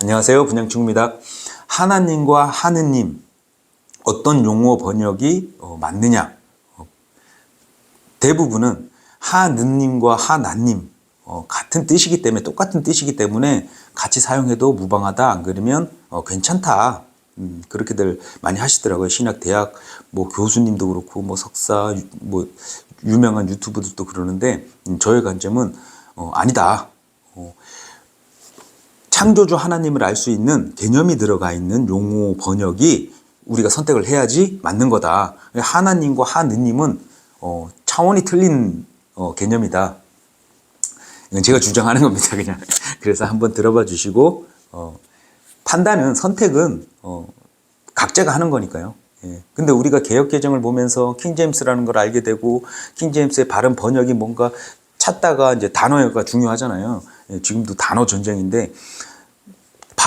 안녕하세요. 분양충입니다. 하나님과 하느님 어떤 용어 번역이 어, 맞느냐? 어, 대부분은 하느님과 하나님 어, 같은 뜻이기 때문에 똑같은 뜻이기 때문에 같이 사용해도 무방하다. 안 그러면 어, 괜찮다. 음, 그렇게들 많이 하시더라고요. 신학 대학 뭐 교수님도 그렇고 뭐 석사 유- 뭐 유명한 유튜브들도 그러는데 음, 저의 관점은 어, 아니다. 어, 창조주 하나님을 알 수 있는 개념이 들어가 있는 용어 번역이 우리가 선택을 해야지 맞는 거다. 하나님과 하느님은 어, 차원이 틀린 어, 개념이다. 이건 제가 주장하는 겁니다, 그냥. 그래서 한번 들어봐 주시고 어, 판단은 선택은 어, 각자가 하는 거니까요. 예. 근데 우리가 개혁 개정을 보면서 킹 제임스라는 걸 알게 되고 킹 제임스의 발음 번역이 뭔가 찾다가 이제 단어가 중요하잖아요. 예, 지금도 단어 전쟁인데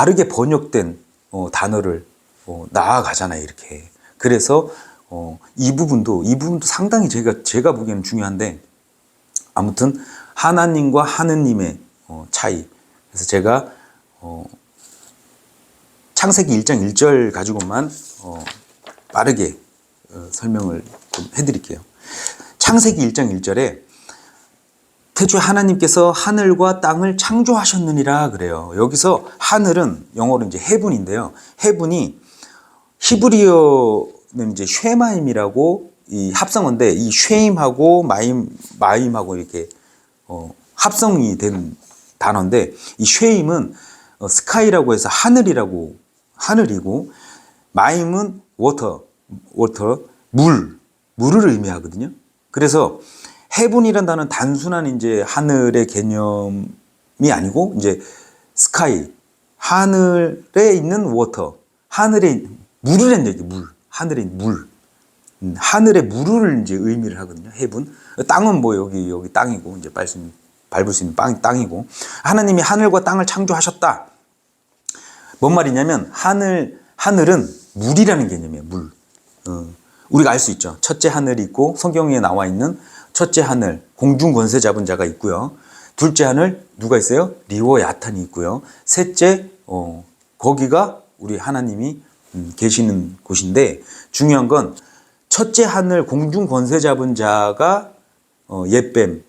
바르게 번역된 어, 단어를 어, 나아가잖아요, 이렇게. 그래서 어, 이 부분도 이 부분도 상당히 제가 제가 보기에는 중요한데 아무튼 하나님과 하느님의 어, 차이. 그래서 제가 어, 창세기 1장 1절 가지고만 어, 빠르게 어, 설명을 좀 해드릴게요. 창세기 1장 1절에 태초에 하나님께서 하늘과 땅을 창조하셨느니라 그래요. 여기서 하늘은 영어로 이제 해분인데요. 해분이 히브리어는 이제 쉐마임이라고 이 합성어인데 이 쉐임하고 마임 마임하고 이렇게 어, 합성이 된 단어인데 이 쉐임은 어, 스카이라고 해서 하늘이라고 하늘이고 마임은 워터 워터 물 물을 의미하거든요. 그래서 해분이란 단어는 단순한 이제 하늘의 개념이 아니고 이제 스카이 하늘에 있는 워터 하늘에 물이란 얘기 물 하늘에 물 음, 하늘의 물을 이제 의미를 하거든요. 해분. 땅은 뭐 여기 여기 땅이고 이제 밟을 수 있는, 밟을 수 있는 땅, 땅이고 하나님이 하늘과 땅을 창조하셨다. 뭔 말이냐면 하늘 하늘은 물이라는 개념이에요. 물. 어, 우리가 알 수 있죠. 첫째 하늘이 있고 성경에 나와 있는 첫째 하늘 공중 권세 잡은 자가 있고요. 둘째 하늘 누가 있어요? 리오 야탄이 있고요. 셋째 어, 거기가 우리 하나님이 음, 계시는 곳인데 중요한 건 첫째 하늘 공중 권세 잡은 자가 어, 옛뱀,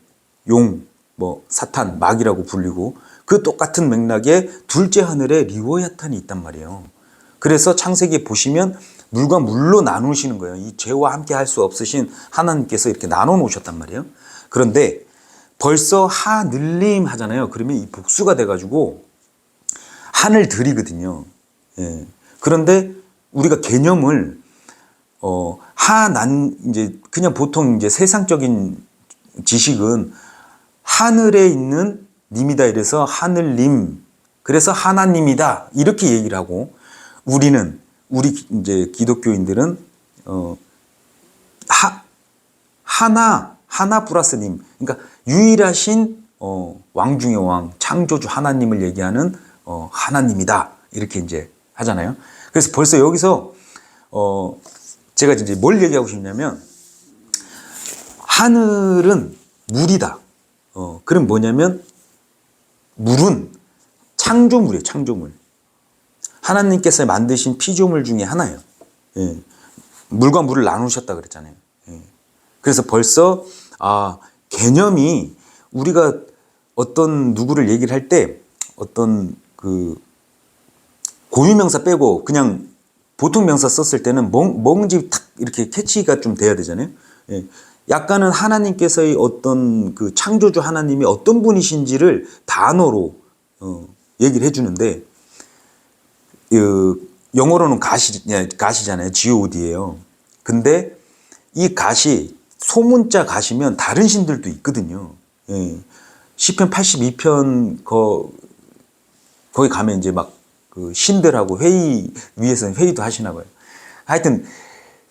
용, 뭐 사탄, 마귀라고 불리고 그 똑같은 맥락에 둘째 하늘에 리오야탄이 있단 말이에요. 그래서 창세기 보시면 물과 물로 나누시는 거예요. 이 죄와 함께 할 수 없으신 하나님께서 이렇게 나눠 놓으셨단 말이에요. 그런데 벌써 하늘림 하잖아요. 그러면 이 복수가 돼가지고 하늘들이거든요. 예. 그런데 우리가 개념을 어, 하난 이제 그냥 보통 이제 세상적인 지식은 하늘에 있는 님이다 이래서 하늘님 그래서 하나님이다 이렇게 얘기를 하고 우리는 우리 이제 기독교인들은 어 하, 하나 하나 플러스 님 그러니까 유일하신 어, 왕 중의 왕 창조주 하나님을 얘기하는 어, 하나님이다 이렇게 이제 하잖아요. 그래서 벌써 여기서 어 제가 이제 뭘 얘기하고 싶냐면 하늘은 물이다. 어 그럼 뭐냐면 물은 창조물이에요. 창조물. 하나님께서 만드신 피조물 중에 하나예요. 예. 물과 물을 나누셨다 그랬잖아요. 예. 그래서 벌써 아 개념이 우리가 어떤 누구를 얘기를 할 때 어떤 그 고유명사 빼고 그냥 보통 명사 썼을 때는 멍, 뭔지 탁 이렇게 캐치가 좀 돼야 되잖아요. 예. 약간은 하나님께서의 어떤 그 창조주 하나님이 어떤 분이신지를 단어로 어, 얘기를 해주는데 그 영어로는 가시 예, 가시잖아요. God예요. 근데 이 가시 소문자 가시면 다른 신들도 있거든요. 예. 시편 82편 거 거기 가면 이제 막 그 신들하고 회의 위에서는 회의도 하시나 봐요. 하여튼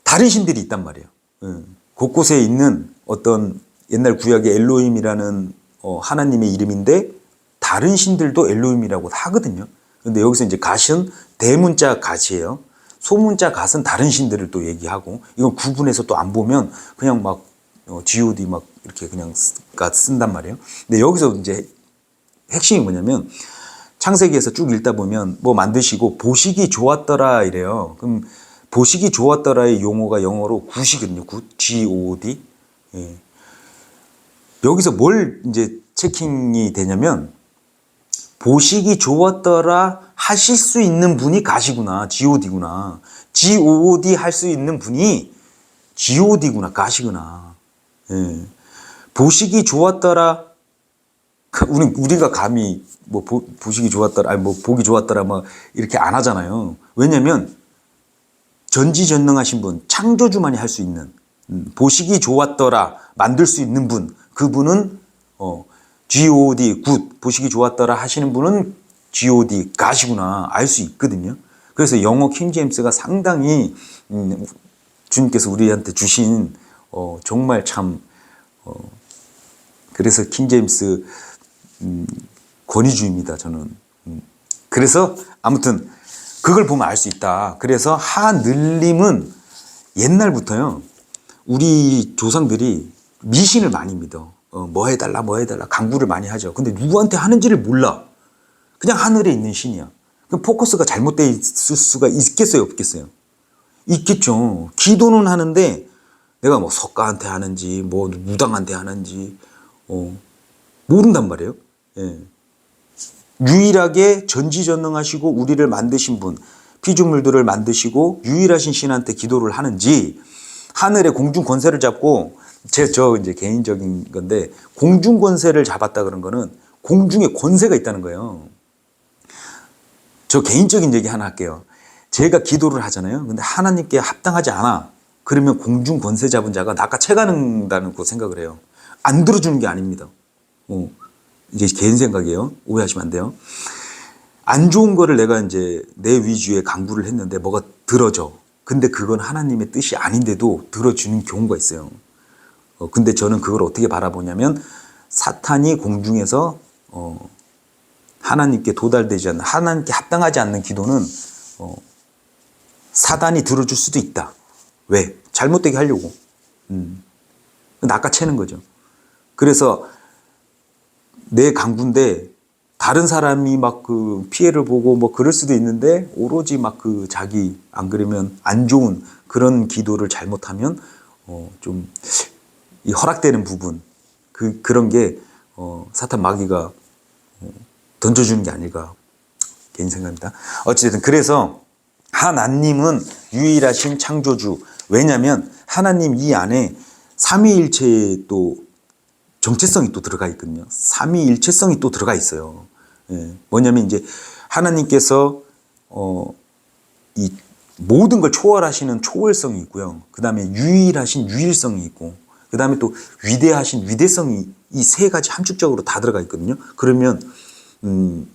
다른 신들이 있단 말이에요. 예. 곳곳에 있는 어떤 옛날 구약의 엘로임이라는 어, 하나님의 이름인데 다른 신들도 엘로임이라고 하거든요. 근데 여기서 이제 갓은 대문자 갓이에요. 소문자 갓은 다른 신들을 또 얘기하고 이건 구분해서 또 안 보면 그냥 막 어, G.O.D 막 이렇게 그냥 쓰- 갓 쓴단 말이에요. 근데 여기서 이제 핵심이 뭐냐면 창세기에서 쭉 읽다 보면 뭐 만드시고 보시기 좋았더라 이래요. 그럼 보시기 좋았더라의 용어가 영어로 굿이거든요. 굿, G-O-O-D. 예. 여기서 뭘 이제 체킹이 되냐면 보시기 좋았더라 하실 수 있는 분이 가시구나. G-O-D구나. G-O-O-D 할 수 있는 분이 G-O-D구나. 가시구나. 예. 보시기 좋았더라. 그 우리 우리가 감히 뭐 보, 보시기 좋았더라, 아니 뭐 보기 좋았더라, 뭐 이렇게 안 하잖아요. 왜냐면 전지전능하신 분, 창조주만이 할 수 있는 음, 보시기 좋았더라, 만들 수 있는 분, 그분은 어, G.O.D. 굿 보시기 좋았더라 하시는 분은 G.O.D. 가시구나 알 수 있거든요. 그래서 영어 킹 제임스가 상당히 음, 주님께서 우리한테 주신 어, 정말 참 어, 그래서 킹 제임스 음, 권위주의입니다. 저는. 음. 그래서 아무튼 그걸 보면 알 수 있다. 그래서 하늘림은 옛날부터요. 우리 조상들이 미신을 많이 믿어. 어, 뭐 해달라, 뭐 해달라. 강구를 많이 하죠. 근데 누구한테 하는지를 몰라. 그냥 하늘에 있는 신이야. 그럼 포커스가 잘못되어 있을 수가 있겠어요, 없겠어요? 있겠죠. 기도는 하는데 내가 뭐 석가한테 하는지, 뭐 무당한테 하는지, 어, 모른단 말이에요. 예. 유일하게 전지전능하시고 우리를 만드신 분, 피조물들을 만드시고 유일하신 신한테 기도를 하는지 하늘의 공중 권세를 잡고 제 저 이제 개인적인 건데 공중 권세를 잡았다 그런 거는 공중에 권세가 있다는 거예요. 저 개인적인 얘기 하나 할게요. 제가 기도를 하잖아요. 근데 하나님께 합당하지 않아. 그러면 공중 권세 잡은 자가 낚아채가는다는 그 생각을 해요. 안 들어주는 게 아닙니다. 어. 이제 개인 생각이에요. 오해하시면 안 돼요. 안 좋은 거를 내가 이제 내 위주에 강구를 했는데 뭐가 들어져. 근데 그건 하나님의 뜻이 아닌데도 들어주는 경우가 있어요. 어, 근데 저는 그걸 어떻게 바라보냐면 사탄이 공중에서 어, 하나님께 도달되지 않는 하나님께 합당하지 않는 기도는 어, 사단이 들어줄 수도 있다. 왜? 잘못되게 하려고. 음. 낚아채는 거죠. 그래서 내 강구인데 다른 사람이 막 그 피해를 보고 뭐 그럴 수도 있는데 오로지 막 그 자기 안 그러면 안 좋은 그런 기도를 잘못하면 어 좀 이 허락되는 부분 그 그런 게 어 사탄 마귀가 어 던져주는 게 아닐까 개인 생각입니다. 어찌됐든 그래서 하나님은 유일하신 창조주 왜냐하면 하나님 이 안에 삼위일체의 또 정체성이 또 들어가 있거든요. 삼위일체성이 또 들어가 있어요. 예, 뭐냐면 이제 하나님께서 어, 이 모든 걸 초월하시는 초월성이 있고요. 그 다음에 유일하신 유일성이 있고, 그 다음에 또 위대하신 위대성이 이 세 가지 함축적으로 다 들어가 있거든요. 그러면 음,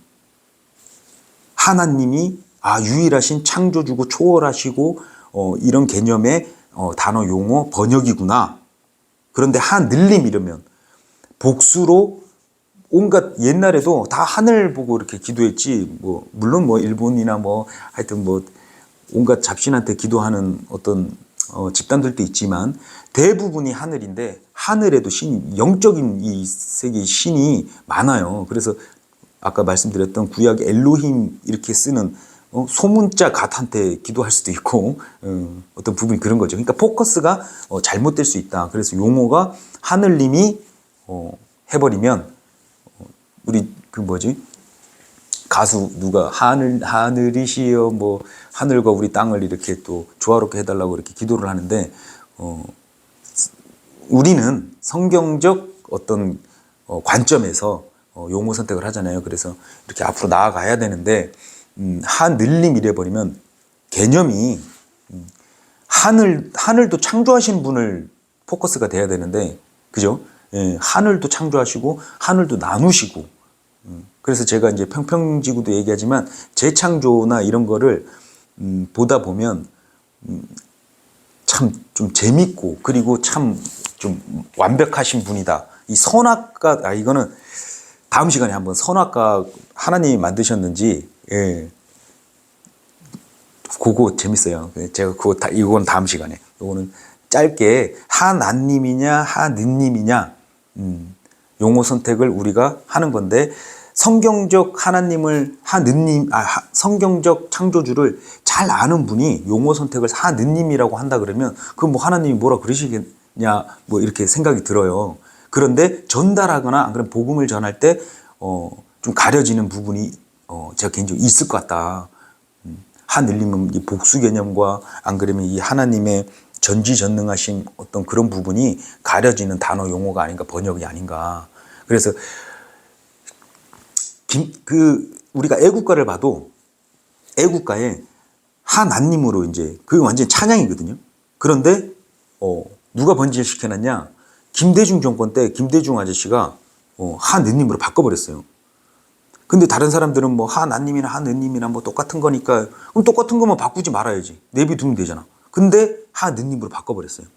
하나님이 아 유일하신 창조주고 초월하시고 어, 이런 개념의 어, 단어 용어 번역이구나. 그런데 하늘림 이러면 복수로 온갖 옛날에도 다 하늘 보고 이렇게 기도했지 뭐 물론 뭐 일본이나 뭐 하여튼 뭐 온갖 잡신한테 기도하는 어떤 어, 집단들도 있지만 대부분이 하늘인데 하늘에도 신 영적인 이 세계 신이 많아요. 그래서 아까 말씀드렸던 구약 엘로힘 이렇게 쓰는 어, 소문자 갓한테 기도할 수도 있고 어, 어떤 부분이 그런 거죠. 그러니까 포커스가 어, 잘못될 수 있다. 그래서 용어가 하늘님이 어, 해버리면 어, 우리 그 뭐지 가수 누가 하늘 하늘이시여 뭐 하늘과 우리 땅을 이렇게 또 조화롭게 해달라고 이렇게 기도를 하는데 어, 우리는 성경적 어떤 어, 관점에서 어, 용어 선택을 하잖아요. 그래서 이렇게 앞으로 나아가야 되는데 음, 하늘림 이래 버리면 개념이 음, 하늘 하늘도 창조하신 분을 포커스가 돼야 되는데 그죠? 예, 하늘도 창조하시고 하늘도 나누시고 음, 그래서 제가 이제 평평지구도 얘기하지만 재창조나 이런 거를 음, 보다 보면 음, 참좀 재밌고 그리고 참 좀 완벽하신 분이다. 이 선악과 아 이거는 다음 시간에 한번 선악과 하나님이 만드셨는지 예. 그거 재밌어요. 제가 그거 다 이건 다음 시간에. 이거는 짧게 하나님이냐 하느님이냐 음, 용어 선택을 우리가 하는 건데 성경적 하나님을 하느님 아 하- 성경적 창조주를 잘 아는 분이 용어 선택을 하느님이라고 한다 그러면 그 뭐 하나님이 뭐라 그러시겠냐 뭐 이렇게 생각이 들어요. 그런데 전달하거나 안 그러면 복음을 전할 때 어 좀 가려지는 부분이 어 제가 개인적으로 있을 것 같다. 음, 하늘님은 이 복수 개념과 안 그러면 이 하나님의 전지전능하신 어떤 그런 부분이 가려지는 단어 용어가 아닌가 번역이 아닌가. 그래서 김, 그 우리가 애국가를 봐도 애국가에 하나님으로 이제 그게 완전 찬양이거든요. 그런데 어, 누가 번지를 시켜놨냐? 김대중 정권 때 김대중 아저씨가 어, 하느님으로 바꿔버렸어요. 근데 다른 사람들은 뭐 하나님이나 하느님이나 뭐 똑같은 거니까 그럼 똑같은 거만 바꾸지 말아야지 내비두면 되잖아. 근데 하느님으로 바꿔버렸어요.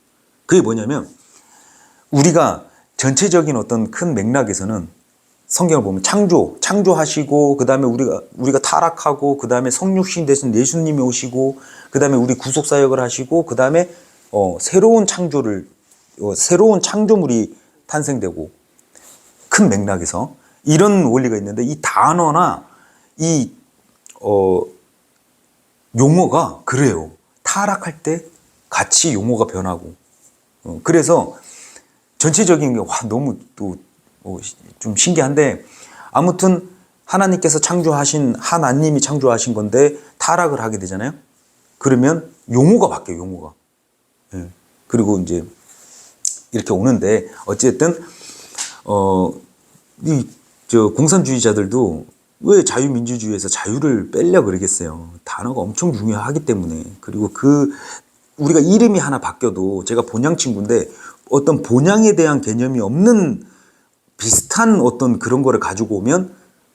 그게 뭐냐면 우리가 전체적인 어떤 큰 맥락에서는 성경을 보면 창조, 창조하시고 그 다음에 우리가 우리가 타락하고 그 다음에 성육신 대신 예수님이 오시고 그 다음에 우리 구속 사역을 하시고 그 다음에 어, 새로운 창조를 어, 새로운 창조물이 탄생되고 큰 맥락에서 이런 원리가 있는데 이 단어나 이 어, 용어가 그래요. 타락할 때 같이 용어가 변하고 어, 그래서 전체적인 게 와 너무 또 좀 신기한데 아무튼 하나님께서 창조하신 하나님이 창조하신 건데 타락을 하게 되잖아요. 그러면 용어가 바뀌어요. 용어가. 예. 그리고 이제 이렇게 오는데 어쨌든 어이 저 공산주의자들도 왜 자유민주주의에서 자유를 빼려 그러겠어요. 단어가 엄청 중요하기 때문에 그리고 그 우리가 이름이 하나 바뀌어도 제가 본향 친구인데 어떤 본향에 대한 개념이 없는 비슷한 어떤 그런 거를 가지고 오면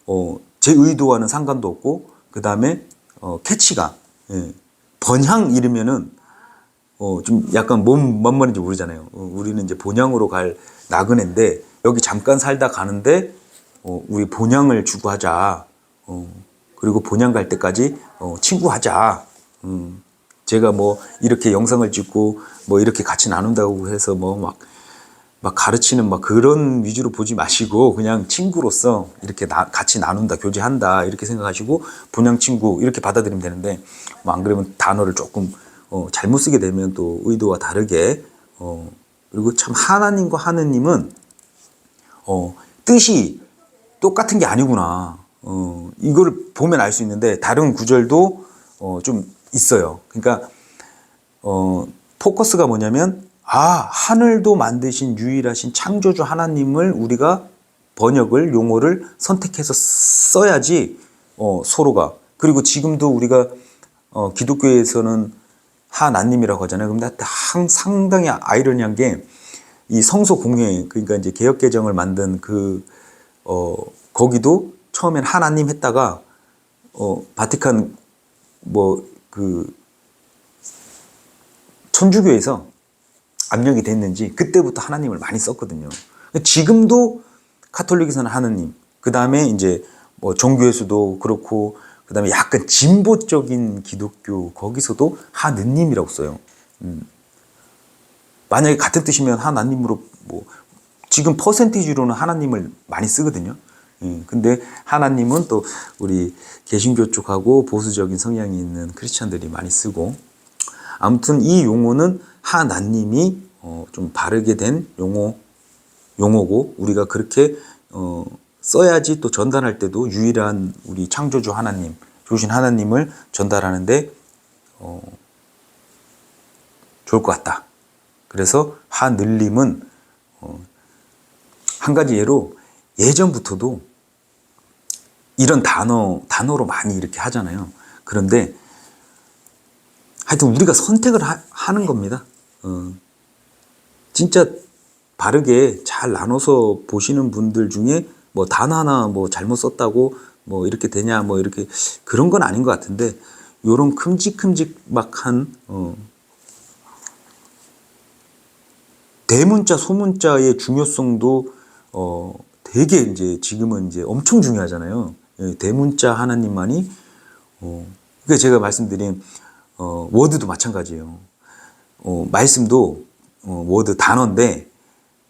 어, 제 의도와는 상관도 없고 그 다음에 어, 캐치가 예. 번향 이르면은 어, 좀 약간 뭔, 뭔 말인지 모르잖아요. 어, 우리는 이제 본향으로 갈 나그네인데 여기 잠깐 살다 가는데 어, 우리 본향을 주고 하자. 어, 그리고 본향 갈 때까지 어, 친구 하자. 음, 제가 뭐 이렇게 영상을 찍고 뭐 이렇게 같이 나눈다고 해서 뭐막 막 가르치는 막 그런 위주로 보지 마시고 그냥 친구로서 이렇게 나- 같이 나눈다 교제한다 이렇게 생각하시고 본향 친구 이렇게 받아들이면 되는데 뭐 안 그러면 단어를 조금 어, 잘못 쓰게 되면 또 의도와 다르게 어, 그리고 참 하나님과 하느님은 어, 뜻이 똑같은 게 아니구나. 어, 이걸 보면 알 수 있는데 다른 구절도 어, 좀 있어요. 그러니까 어, 포커스가 뭐냐면 아 하늘도 만드신 유일하신 창조주 하나님을 우리가 번역을 용어를 선택해서 써야지 어, 서로가 그리고 지금도 우리가 어, 기독교에서는 하나님이라고 하잖아요. 근데 항- 상당히 아이러니한 게 이 성소 공회 그러니까 이제 개혁 개정을 만든 그 어, 거기도 처음엔 하나님 했다가 어, 바티칸 뭐 그 천주교에서 압력이 됐는지 그때부터 하나님을 많이 썼거든요. 지금도 카톨릭에서는 하나님, 그 다음에 이제 뭐 종교에서도 그렇고, 그 다음에 약간 진보적인 기독교 거기서도 하느님이라고 써요. 음. 만약에 같은 뜻이면 하나님으로 뭐 지금 퍼센티지로는 하나님을 많이 쓰거든요. 예, 근데 하나님은 또 우리 개신교 쪽하고 보수적인 성향이 있는 크리스천들이 많이 쓰고 아무튼 이 용어는 하나님이 어, 좀 바르게 된 용어 용어고 우리가 그렇게 어, 써야지 또 전달할 때도 유일한 우리 창조주 하나님 주신 하나님을 전달하는데 어, 좋을 것 같다. 그래서 하늘림은 어, 한 가지 예로 예전부터도 이런 단어 단어로 많이 이렇게 하잖아요. 그런데 하여튼 우리가 선택을 하, 는 겁니다. 어, 진짜 바르게 잘 나눠서 보시는 분들 중에 뭐 단 하나 뭐 잘못 썼다고 뭐 이렇게 되냐 뭐 이렇게 그런 건 아닌 것 같은데 요런 큼직큼직막한 어, 대문자 소문자의 중요성도 어 되게 이제 지금은 이제 엄청 중요하잖아요. 예, 대문자 하나님만이 어 그러니까 제가 말씀드린 어 워드도 마찬가지예요. 어 말씀도 어 워드 단어인데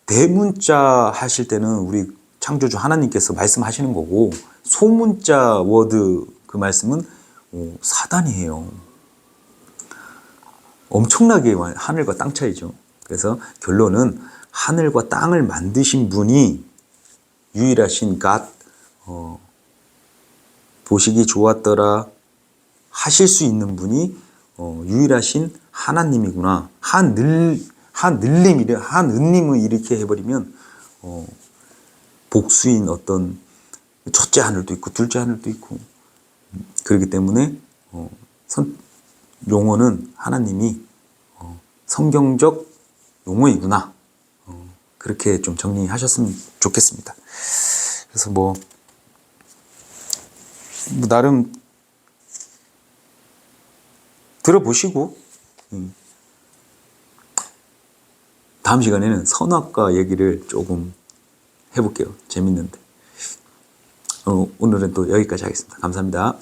대문자 하실 때는 우리 창조주 하나님께서 말씀하시는 거고 소문자 워드 그 말씀은 어, 사단이에요. 엄청나게 와- 하늘과 땅 차이죠. 그래서 결론은 하늘과 땅을 만드신 분이 유일하신 갓 어, 보시기 좋았더라 하실 수 있는 분이 어, 유일하신 하나님이구나. 한늘 한늘님 이래 한은님을 이렇게 해버리면 어, 복수인 어떤 첫째 하늘도 있고 둘째 하늘도 있고 음, 그렇기 때문에 어, 선, 용어는 하나님이 어, 성경적 용어이구나. 어, 그렇게 좀 정리하셨으면 좋겠습니다. 그래서 뭐, 뭐 나름 들어보시고 음, 다음 시간에는 선악과 얘기를 조금 해볼게요. 재밌는데. 어, 오늘은 또 여기까지 하겠습니다. 감사합니다.